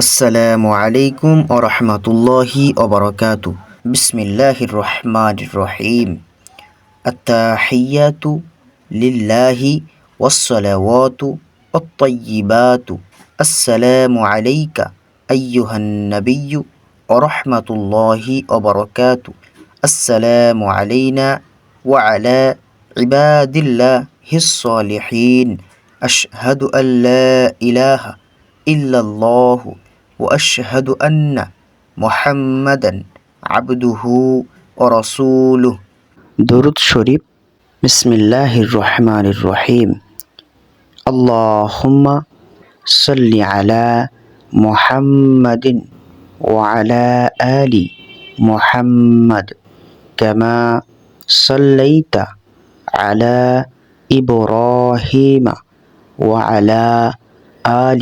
আসসালামু আলাইকুম ও রহমতুল্লাহি ওবরকাতু বিসমিল্লাহির রহমানির রহিম আত্তাহিয়াতু লিল্লাহি ওয়াসসালাওয়াতু ওয়াত-তাইয়্যিবাতু আসসালামু আলাইকা আইয়ুহান নাবিয়্যু ওয়া রাহমাতুল্লাহি ওয়া বারাকাতু আসসালামু আলাইনা ওয়া আলা ইবাদিল্লাহিস সালিহিন আশহাদু আল্লা ইলাহা ইল্লাল্লাহু وأشهد أن محمدا عبده ورسوله. درود شريف بسم الله الرحمن الرحيم اللهم صل على محمد وعلى آل محمد كما صليت على إبراهيم وعلى آل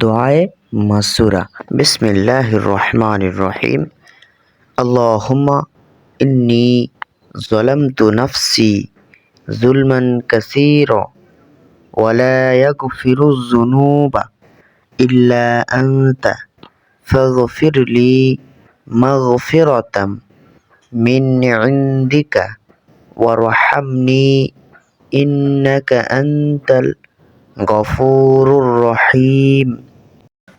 দোয়ায়ে মাসুরা বিসমিল্লাহির রহমানির রহিম আল্লাহুম্মা ইন্নি ظلمت نفسي ظلما كثيرا ولا يغفر الذنوب إلا أنت فاغفر لي مغفرة من عندك وارحمني إنك أنت الغفور الرحيم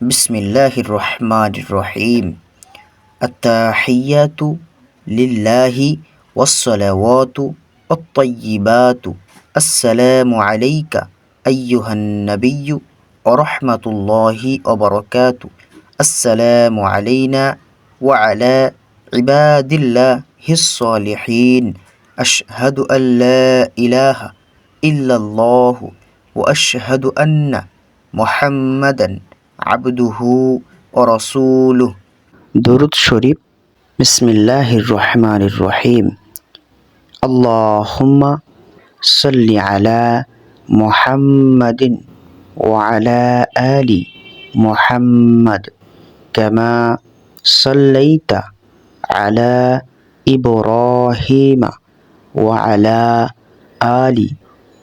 بسم الله الرحمن الرحيم. التحيات لله والصلوات الطيبات السلام عليك أيها النبي ورحمة الله وبركاته. السلام علينا وعلى عباد الله الصالحين. أشهد أن لا إله إلا الله وأشهد أن محمدا عبده ورسوله. درود شريف بسم الله الرحمن الرحيم اللهم صل على محمد وعلى آل محمد كما صليت على إبراهيم وعلى آل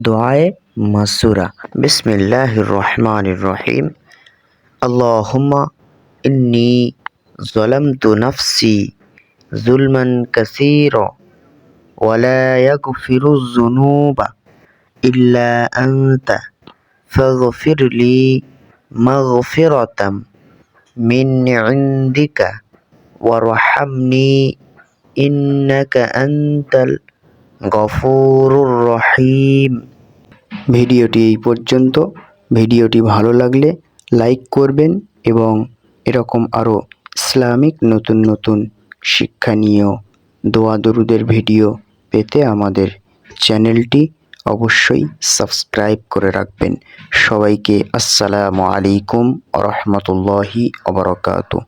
دعاء مسورة بسم الله الرحمن الرحيم. اللهم إني ظلمت نفسي ظلما كثيرا ولا يغفر الذنوب إلا أنت. فاغفر لي مغفرة من عندك وارحمني إنك أنت গফুরুর রহিম। ভিডিওটি এই পর্যন্ত। ভিডিওটি ভালো লাগলে লাইক করবেন এবং এরকম আরও ইসলামিক নতুন নতুন শিক্ষণীয় দোয়া দরুদের ভিডিও পেতে আমাদের চ্যানেলটি অবশ্যই সাবস্ক্রাইব করে রাখবেন। সবাইকে আসসালামু আলাইকুম রহমতুল্লাহি অবরকাতু